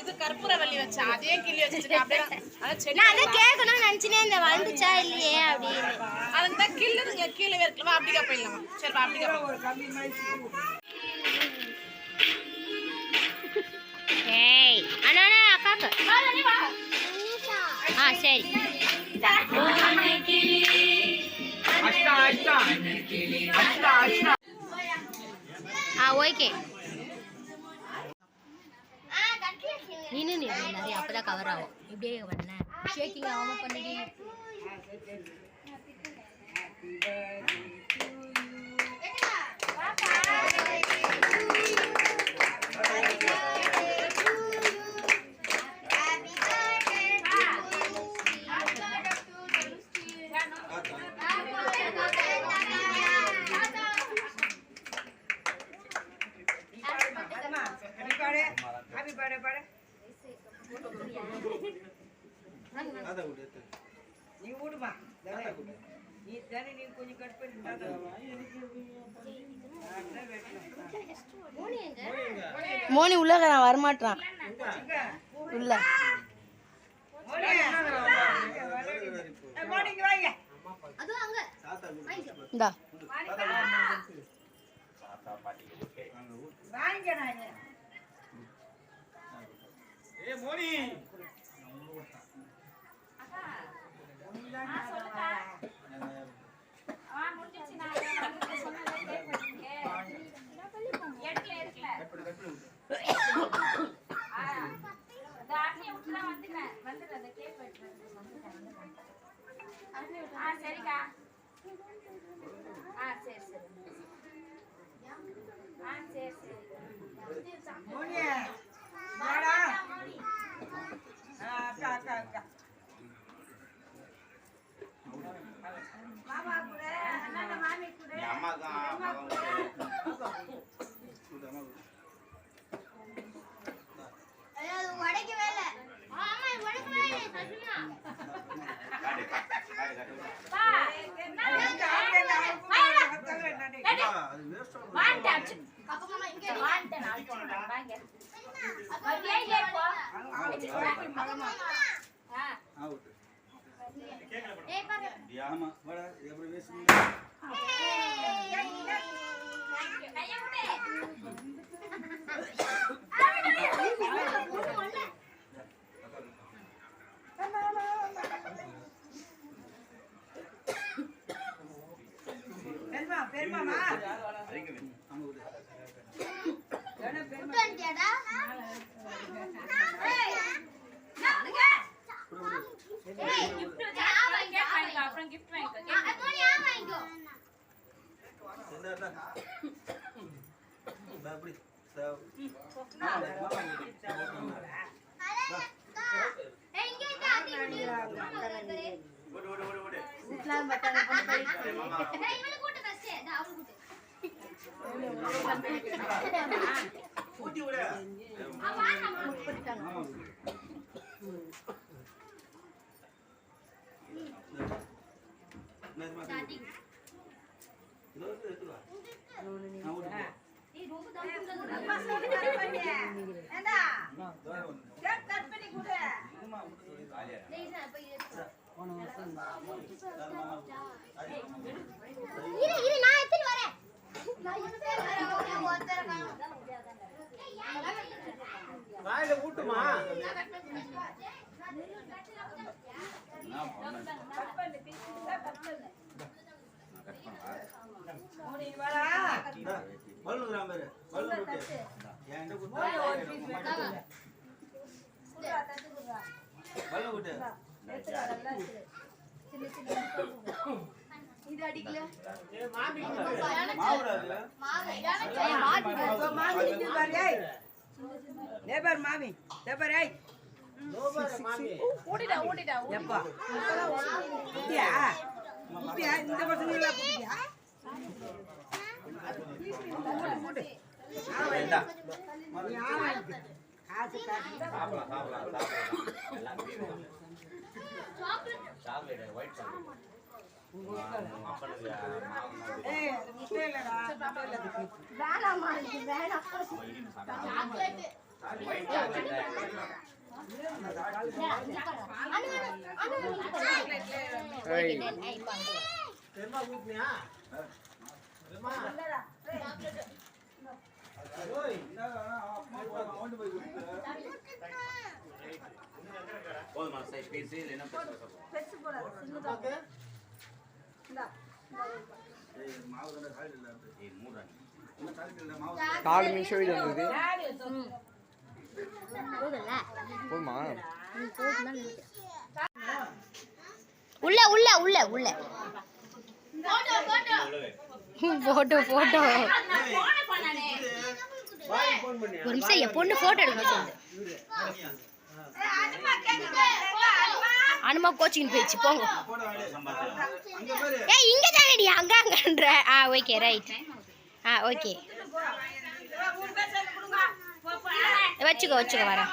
இது கற்பூரவள்ளி வச்சா அதே கிள்ளி அப்படியே அதான் செடி நான் அதை கேட்கணும்னு நினைச்சினே இந்த வந்துச்சா இல்லையே அப்படின்னு. அதுக்கு தான் கிள்ளுதுங்க கீழே இருக்கலாமா அப்படிக்கா போயிடலாமா. சரி அப்படிக்கா ஏய் அண்ணா அண்ணா, அக்காக்கு. ஆ சரி. ஆ ஓகே. நீனு நீ நிறைய அப்பதான் கவர் ஆகும். இப்படியே பண்ண. ஷேக்கிங் ஆகாம பண்ணிடி. நீ விடுமா நீ தானே நீ கொஞ்சம் கட் பண்ணி மோனி உள்ள நான் வரமாட்டான் உள்ள இந்தா வாங்க நான் சரிக்கா. ஆ சரி சரி சரி மோனி வாடா ஆ, அக்கா அக்கா அக்கா மாமா கூட அண்ணா மாமி கூட உடைக்கவே இல்லை ஆமா உடைக்கவே இல்லை பா வாண்டேன் வாண்டேன் நான் சொல்றேன் Ini kita இல்லையா இப்போ இது அடிக்கல. இப்போ மாமி நிக்குது பாரு ஏய் ஏ பாரு மாமி ஏ பாரு ஏய். மாமி ஊட்டிட்டா ஊட்டிட்டா எப்பா? குட்டியா? குட்டியா? இந்த பசங்க எல்லாம் குட்டியா? மூட்டு மூட்டு நீ ஆ வாங்கிக்க. காசு காசு. ஏய் அது போதுமா சரி பேசி இல்லைன்னா உனக்கு ஏய், மூடுறா நீ. நாலு நிமிஷம் இது வந்தது. போதுமா. உள்ள உள்ள உள்ள உள்ள. Photo photo. ஒரு நிமிஷம் என் பொண்ணு போட்டோ எடுக்க சொல்லு அனுமா கோச்சிங் போயிடுச்சு போங்க. ஏய் இங்க தானடி அங்க அங்கன்ற ஆ ஓகே ரைட் ஆ ஓகே வச்சுக்கோ வச்சுக்கோ வரேன்?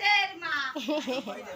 சரிம்மா